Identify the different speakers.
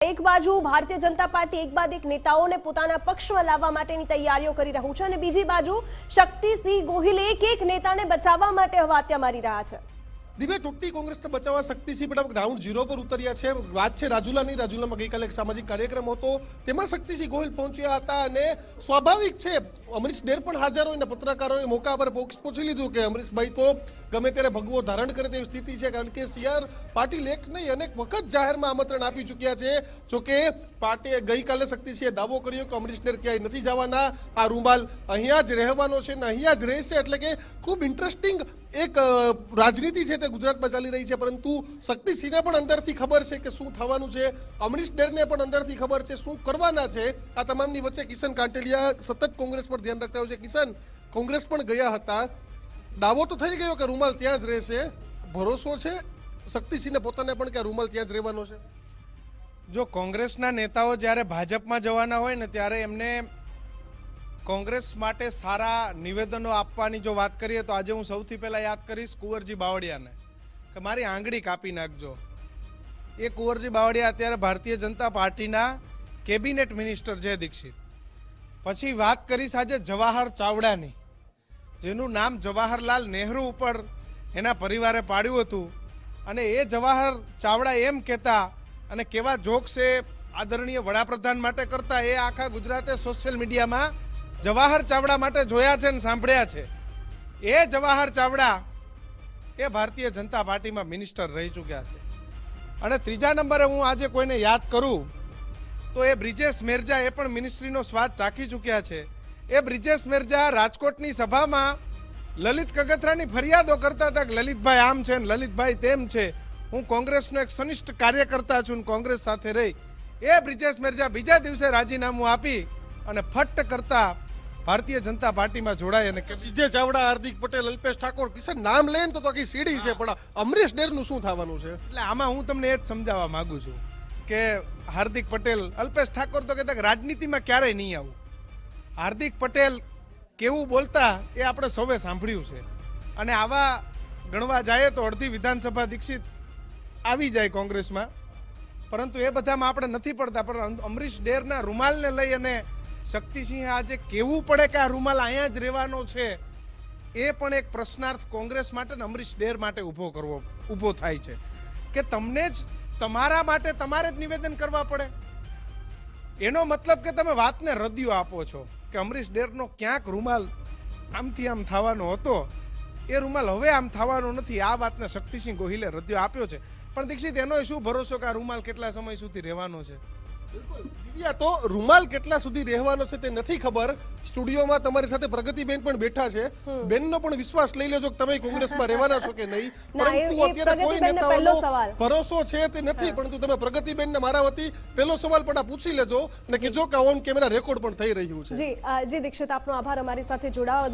Speaker 1: એક બાજુ ભારતીય જનતા પાર્ટી એક બાદ એક નેતાઓને પોતાના પક્ષમાં લાવવા માટેની તૈયારીઓ કરી રહ્યું છે અને બીજી બાજુ શક્તિસિંહ ગોહિલ એક એક નેતાને બચાવવા માટે હવાત્યા મારી રહ્યા છે.
Speaker 2: દિવ્ય તૂટતી કોંગ્રેસને બચાવવા શક્તિસિંહ પેટા ગ્રાઉન્ડ ઝીરો પર ઉતર્યા છે. વાત છે રાજુલાની રાજુલામાં ગઈકાલે એક સામાજિક કાર્યક્રમ હતો. તેમાં શક્તિસિંહ ગોહિલ પહોંચ્યા હતા અને સ્વાભાવિક છે, અમરીશ ડેર પણ હાજર હોય ને પત્રકારોએ મોકા પર પૂછી લીધું કે અમરીશભાઈ તો ગમે ત્યારે ભગવો ધારણ કરે તેવી સ્થિતિ છે, કારણ કે સીઆર પાટીલ એક નહીં, અનેક વખત જાહેરમાં આમંત્રણ આપી ચૂક્યા છે. જોકે પાર્ટીએ ગઈકાલે શક્તિસિંહે દાવો કર્યો કે અમરીશ ડેર ક્યાંય નથી જવાના. આ રૂમાલ અહીંયા જ રહેવાનો છે ને અહીંયા જ રહેશે, એટલે કે ખૂબ ઇન્ટરેસ્ટિંગ એક રાજનીતિ છે તે ગુજરાતમાં ચાલી રહી છે, પરંતુ શક્તિસિંહને પણ અંદરથી ખબર છે કે શું થવાનું છે. અમરીશ ડેરને પણ અંદરથી ખબર છે શું કરવાના છે. આ તમામની વચ્ચે કિશન કાંટેલિયા સતત કોંગ્રેસ પર ધ્યાન રાખતા હોય છે. કિશન, કોંગ્રેસ પણ ગયા હતા. દાવો તો થઈ ગયો કે રૂમાલ ત્યાં જ રહેશે. ભરોસો છે શક્તિસિંહને પોતાને પણ કે રૂમાલ ત્યાં જ રહેવાનો છે?
Speaker 3: જો કોંગ્રેસના નેતાઓ જ્યારે ભાજપમાં જવાના હોય ને ત્યારે એમને કોંગ્રેસ માટે સારા નિવેદનો આપવાની જો વાત કરીએ તો આજે હું સૌથી પહેલાં યાદ કરીશ કુંવરજી બાવળિયાને કે મારી આંગળી કાપી નાખજો. એ કુંવરજી બાવળિયા અત્યારે ભારતીય જનતા પાર્ટીના કેબિનેટ મિનિસ્ટર છે દીક્ષિત. પછી વાત કરીશ આજે જવાહર ચાવડાની, જેનું નામ જવાહરલાલ નહેરુ ઉપર એના પરિવારે પાડ્યું હતું. અને એ જવાહર ચાવડા એમ કહેતા અને કેવા જોક્સ એ આદરણીય વડાપ્રધાન માટે કરતા એ આખા ગુજરાતે સોશિયલ મીડિયામાં જવાહર ચાવડા માટે જોયા છે ને સાંભળ્યા છે. એ જવાહર ચાવડા એ ભારતીય જનતા પાર્ટીમાં મિનિસ્ટર રહી ચૂક્યા છે. અને ત્રીજા નંબરે હું આજે કોઈને યાદ કરું, તો એ બ્રિજેશ મેરજા એ પણ મિનિસ્ટ્રીનો સ્વાદ ચાખી ચૂક્યા છે. એ બ્રિજેશ મેરજા રાજકોટની સભામાં લલિત કગથરાની ફરિયાદો કરતા હતા કે લલિતભાઈ આમ છે ને લલિતભાઈ તેમ છે. હું કોંગ્રેસનો એક સનિષ્ઠ કાર્યકર્તા છું કોંગ્રેસ સાથે રહી. એ બ્રિજેશ મેરજા બીજા દિવસે રાજીનામું આપી અને ફટ્ટ કરતા ભારતીય જનતા પાર્ટીમાં જોડાય અને કે
Speaker 2: વિજય ચાવડા, હાર્દિક પટેલ, અલ્પેશ ઠાકોર, કિશન નામ લઈને તો આખી સીડી છે, પણ અમરીશ ડેરનું શું થવાનું છે?
Speaker 3: એટલે આમાં હું તમને એ જ સમજાવવા માગું છું કે હાર્દિક પટેલ, અલ્પેશ ઠાકોર તો કહેતા રાજનીતિમાં ક્યારેય નહીં આવું. હાર્દિક પટેલ કેવું બોલતા એ આપણે સૌએ સાંભળ્યું છે. અને આવા ગણવા જાય તો અડધી વિધાનસભા દીક્ષિત આવી જાય કોંગ્રેસમાં. પરંતુ એ બધામાં આપણે નથી પડતા, પણ અમરીશ ડેરના રૂમાલને લઈ અને શક્તિસિંહ આજે કેવું પડે કે આ રૂમાલ અહીંયા જ રહેવાનો છે. એ પણ એક પ્રશ્નાર્થ કોંગ્રેસ માટે ને અમરીશ ડેર માટે ઊભો કરવો, ઊભો થાય છે. કે તમને જ, તમારા માટે તમારે જ નિવેદન કરવા પડે. એનો મતલબ કે તમે વાતને રદિયો આપો છો કે અમરીશ ડેરનો ક્યાંક રૂમાલ આમથી આમ થવાનો હતો. એ રૂમાલ હવે આમ થવાનો નથી. આ વાતને શક્તિસિંહ ગોહિલે રદિયો આપ્યો છે. પણ દીક્ષિત એનો શું ભરોસો કે આ રૂમાલ કેટલા સમય સુધી રહેવાનો છે?
Speaker 2: દિવ્યા તો રૂમાલ કેટલા સુધી રહેવાનો છે તે નથી ખબર. સ્ટુડિયોમાં તમારી સાથે પ્રગતિબેન પણ બેઠા છે. બેનનો પણ વિશ્વાસ લઈ લેજો કે તમે કોંગ્રેસમાં રહેવાના છો કે નહીં. પરંતુ અત્યારે કોઈ નેતાઓનો ભરોસો છે તે નથી. પરંતુ તમે પ્રગતિબેનને મારા વતી પહેલો સવાલ પણ આ પૂછી લેજો. અને કેજો કે ઓન કેમેરા રેકોર્ડ પણ થઈ રહ્યું છે.
Speaker 1: જી જી દીક્ષિત આપનો આભાર. અમારી સાથે જોડાવા